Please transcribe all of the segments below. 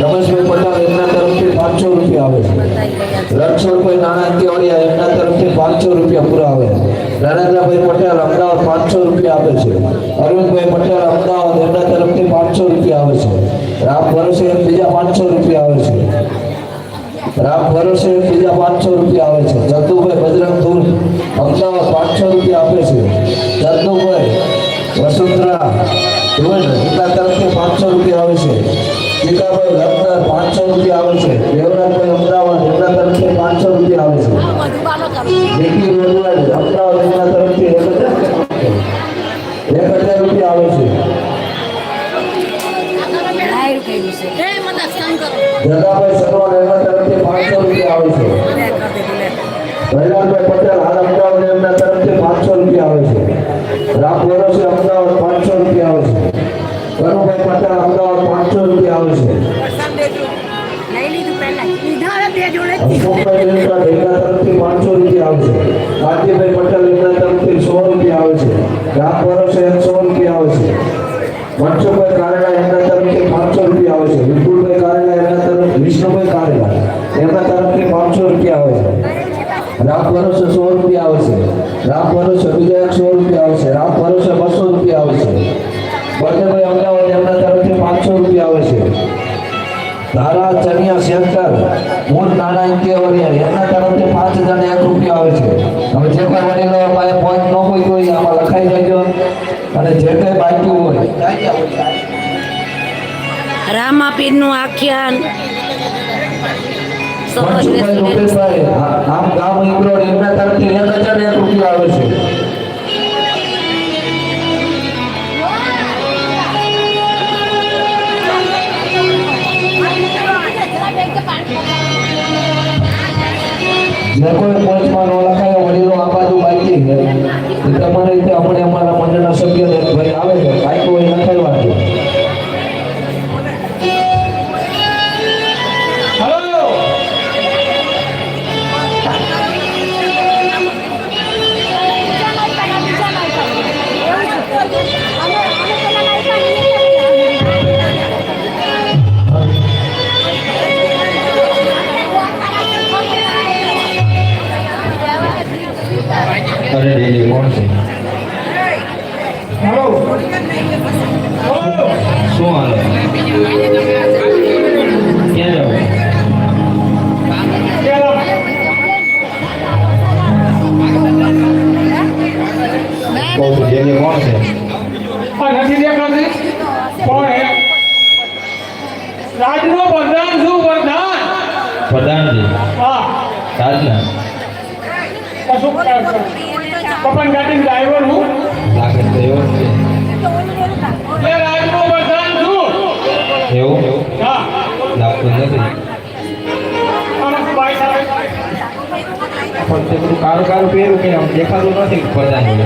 રમેશભાઈ પટેલ એમના બીજા પાંચસો રૂપિયા આવે છે. રામ ભરોસે બીજા પાંચસો રૂપિયા આવે છે. જગદુભાઈ બજરંગ અમદાવાદ પાંચસો રૂપિયા આપે છે. જગદુભાઈ ધૂન એમના તરફથી પાંચસો રૂપિયા આવે છે. ટીકાભાઈ લખતર પાંચસો રૂપિયા આવે છે. દેવરાજભાઈ અમદાવાદ એમના તરફથી પાંચસો રૂપિયા આવે છે. જેકી એમના તરફથી એક હજાર રૂપિયા આવે છે. જગાભાઈ સરવાળ એમના તરફથી પાંચસો રૂપિયા આવે છે. પ્રહલાદભાઈ પટેલ હાલ અમદાવાદ એમના તરફથી પાંચસો રૂપિયા આવે છે. રામ ભરોસે અમદાવાદ પાંચસો રૂપિયા પટેલ અમદાવાદ પાંચસો રૂપિયા આવે છે. અશોકભાઈ એમના તરફથી પાંચસો રૂપિયા આવે છે. કાંતિભાઈ પટેલ તરફથી સો રૂપિયા આવે છે. રામ ભરોસે સો રૂપિયા આવે છે. મનસુખભાઈ કારેલા એમના તરફથી પાંચસો રૂપિયા આવે છે. વિપુલભાઈ કારેલા એમના તરફ વિષ્ણુભાઈ કારેલા એમના તરફથી પાંચસો રૂપિયા આવે છે. રામ ભરોસે સો રૂપિયા આવે છે. રામ ભરોસે બીજા સો રૂપિયા આવે છે. રામ સેન્ટર મૂળ નાના કેવરિયા એમના તરફથી પાંચ હજાર એક રૂપિયા આવે છે. હવે જે કોઈ વડીલો પાસે પોઈન્ટ ન હોય તો આમાં લખાઈ દેજો અને જે કંઈ બાકી હોય. રામાપીરનું આખ્યાન મનસુખભાઈ રૂપેશભાઈ આમ ગામ ઇન્દ્રોડ એમના તરફથી એક હજાર એક રૂપિયા આવે છે. જે કોઈ પોસ્ટમાં ન લખાયો હલો શું હાલે કારું પહેરું કે આમ દેખાતું નથી. પ્રધાનજી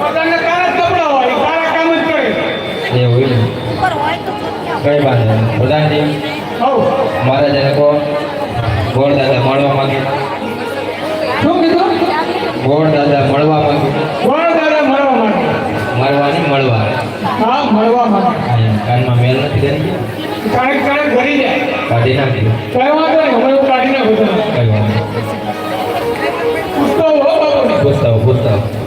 પ્રધાનને કાળા જ હોય કાળા કામ જ કરે. એવું ને. કઈ વાત નહીં. જને કહો ગોળ દાદા મળવા માંગે. શું કીધું? ગોળ દાદા મળવા માંગે. ગોળ દાદા મળવા માટે મળવા નહીં મળવા હા મળવા માટે કાનમાં મેલ નથી કરી? કણક કણક ભરી જાય. કાઢી નાખી. કઈ વાંધો નહીં હમણાં કાઢી નાખું કઈ વાત પૂછતા હો,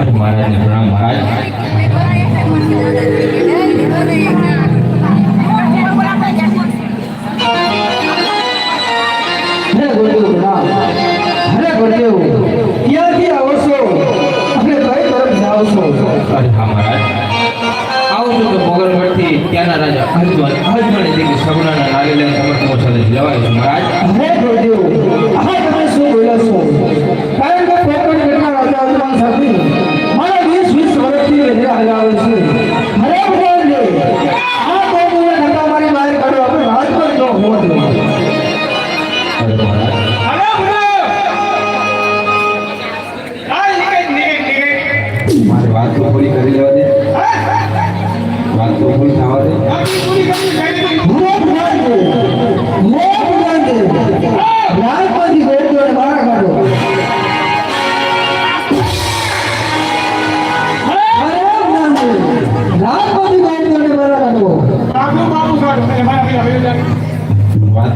મઠ મહારાજને પ્રણામ. મહારાજ. ત્યાંના રાજા હરિદ્વાર હરિદ્વાર એટલે કે સગુણાના નાગેલા સમર્થ મોસાલે જવાય છે મહારાજ. હરે પ્રભુ આ તમે શું બોલો છો? રાજા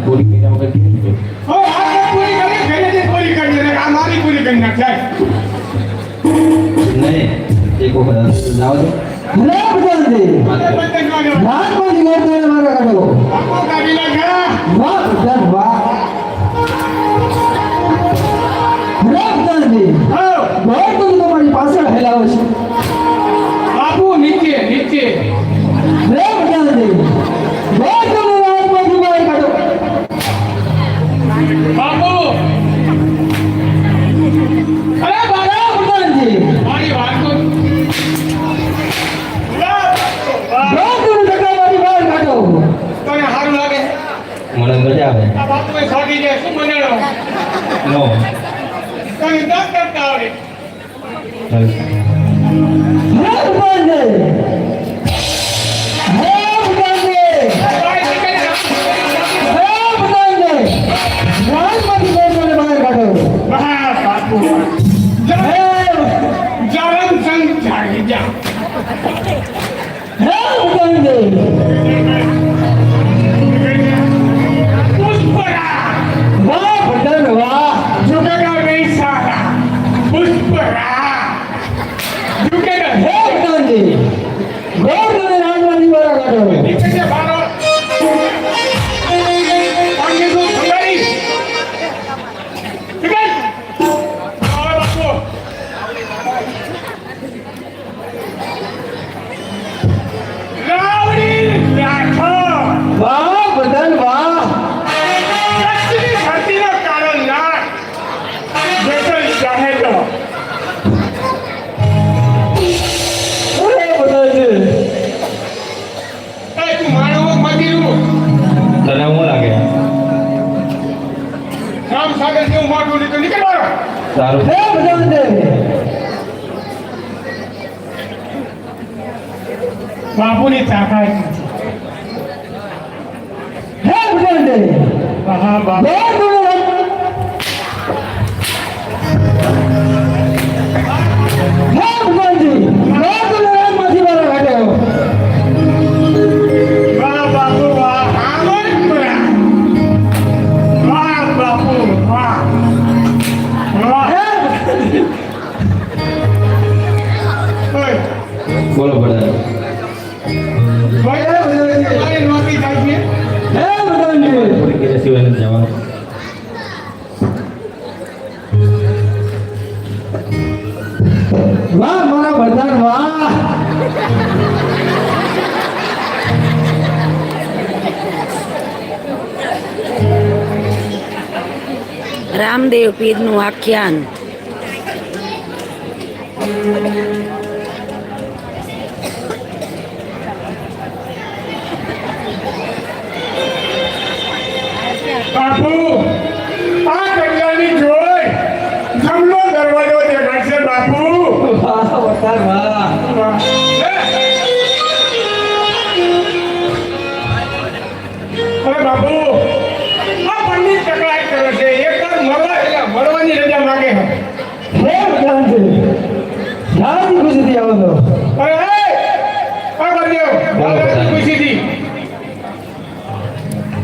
પૂરી કર્યા વગર કેવી રીતે? નહીં એક વખત જાવ દે વાત કરો. તમારી પાછળ હેલાવે છે. બાપુ નીચે નીચે. મારો સારું હે પ્રધાનજી બાપુની તાકાત નથી બધા. વાહ મારા વાહ. રામદેવ પીરનું આખ્યાન.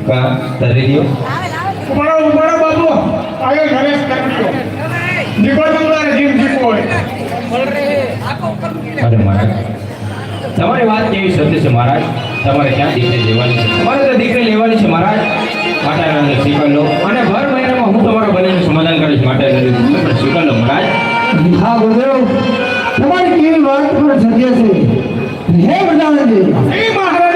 કા તારી કરજો. તમારે જીવ જીવો હોય. અરે મહારાજ તમારી વાત કેવી સત્ય છે મહારાજ? તમારે ક્યાં દીકરી લેવાની છે? તમારે તો દીકરી લેવાની છે મહારાજ. માતાને સ્વીકાર લો. અને ભર મહિનામાં હું તમારા બંનેનું સમાધાન કરીશ માટે સ્વીકાર લો મહારાજ. હા ગુરુદેવ. તમારી કેવી વાત પણ સત્ય એ ஏன் விடாது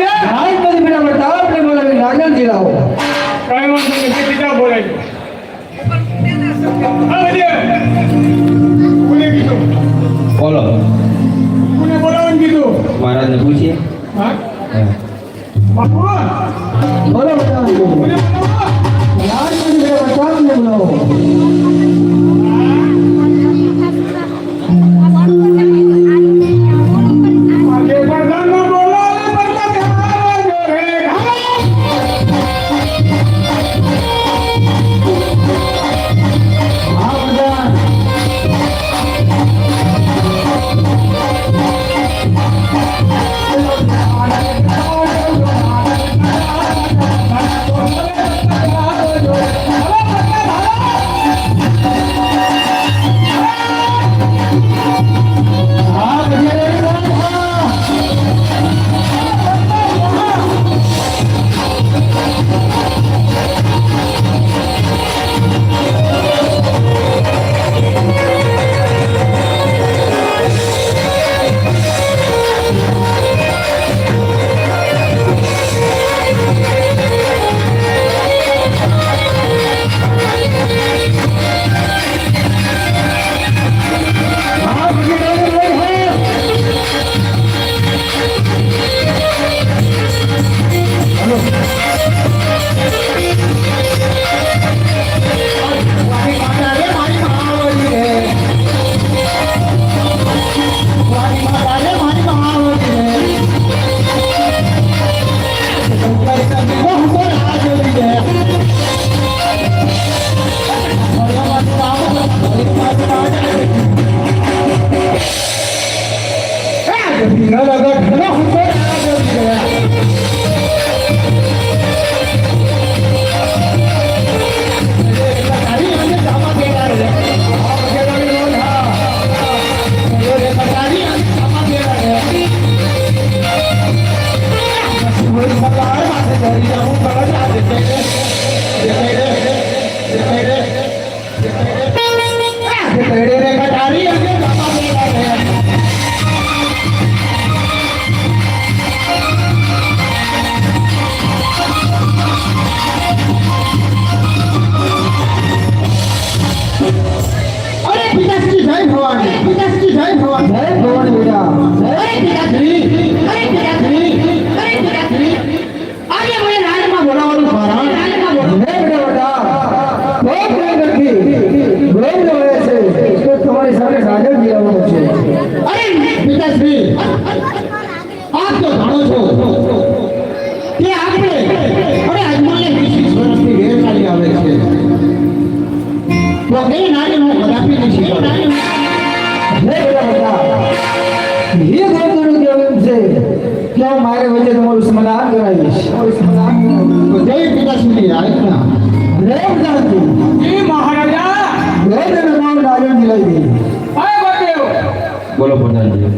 વચ્ચે તમારું સમાધાન કરાવીશ જય પિતાશ્રી આજ્ઞા રે બધાથી ઈ મહારાજા. રે તેને મારું આગળ દિલાઈ દે હાય બટેવ બોલો પ્રધાનજી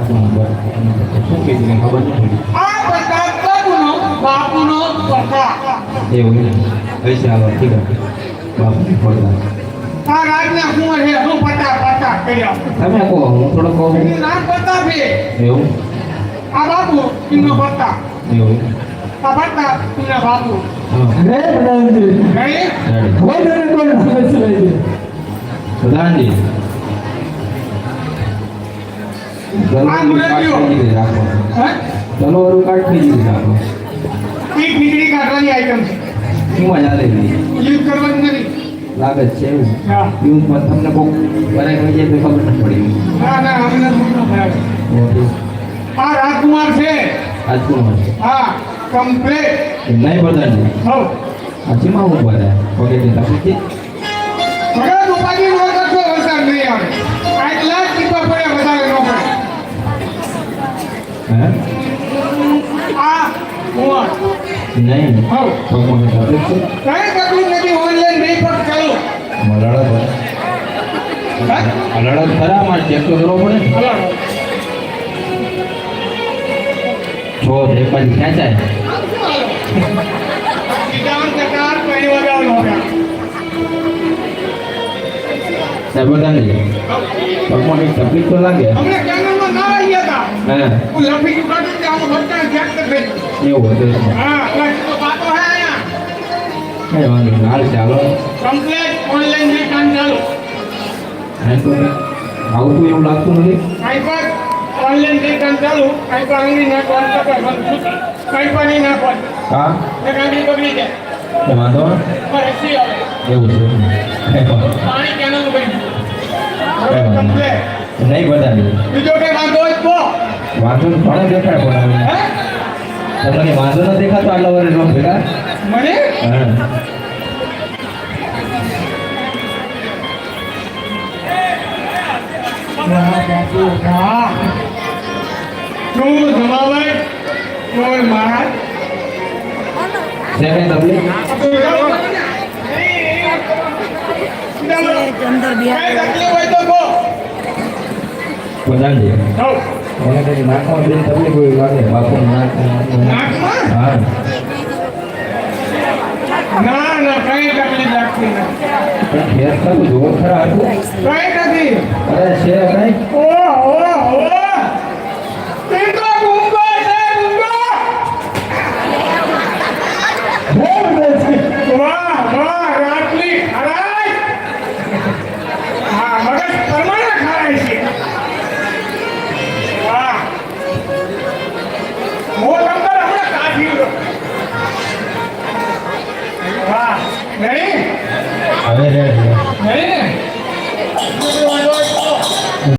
પ્રતાપ બાપુ શું કીધું ખબર નથી આ પ્રતાપ બાપુનો બાપુનો પ્રતાપ એવું છે છે કહો કહું. હવે દે પ્રધાનજી મુરબ્બીઓ. રાખો. હે? તલવારું કાઢી દીધી રાખો. એક વીજળી કાઢવાની આઈટમ છે. મજા લેવી યુઝ કરવાની નથી. લાગે છે એવું. હા. તમને બહુ કરાય હોય જાય તો ખબર નથી પડી. ના ના અમને આ રાજકુમાર છે. આજકુમાં હા કમ્પ્લેટ નહીં હો હું બધા પગેથી તકલીફ ભગત ઉપાધિ નો કરશો વરસાદ નહીં આવે પાંચ લાખ ટીપા પડે વધારે ન પડે હે આ કુંવર નહીં હો પગમાં તકલીફ છે કઈ તકલીફ નથી ઓનલાઈન નહીં પણ ચાલુ લડત લડત ખરા મારે ચેક તો કરવો પડે ને. હલો છો એક બાજુ ખેંચાય સિદ્ધાંત કટાર પહેલી વાર ન હોગા સાહેબ પ્રધાનજી પગમાં કંઈક તકલીફ તો લાગે અમને કેનલમાં ના આવી ગયા હતા હે હું લફી ચુકાતું કે આમ બધા ચેક કરી એવું હતું હા એટલે તો હે અહીંયા કઈ વાંધો નહીં હાલ ચાલો કમ્પ્લેટ ઓનલાઈન નહીં કામ ચાલુ એમ તો એવું લાગતું નથી કાંઈ પણ ઓનલાઈન નહીં કામ કઈ પર અંગી તો કઈ બંધ છૂટી. કઈ પર નહીં હા એક આંગળી બગડી જાય વાંધો. પણ એવું છે કઈ પાણી કેનલ કઈ વાંધો નહીં. બધાની બીજો કઈ વાંધો દેખાય પણ. તમને વાંધો ન દેખાતો આટલા વર્ષ નો ભેગા? મને? હા. હા શું જમાભાઈ કોઈ મહારાજ છે કઈ તકલીફ છે અંદર કઈ બિહાર કઈ નાકમાં બધી તકલીફ હોય લાગે બાપુ નાક હા ના ના કઈ તકલીફ લાગતી નથી પણ ફેર કરું જોવો ખરા હતું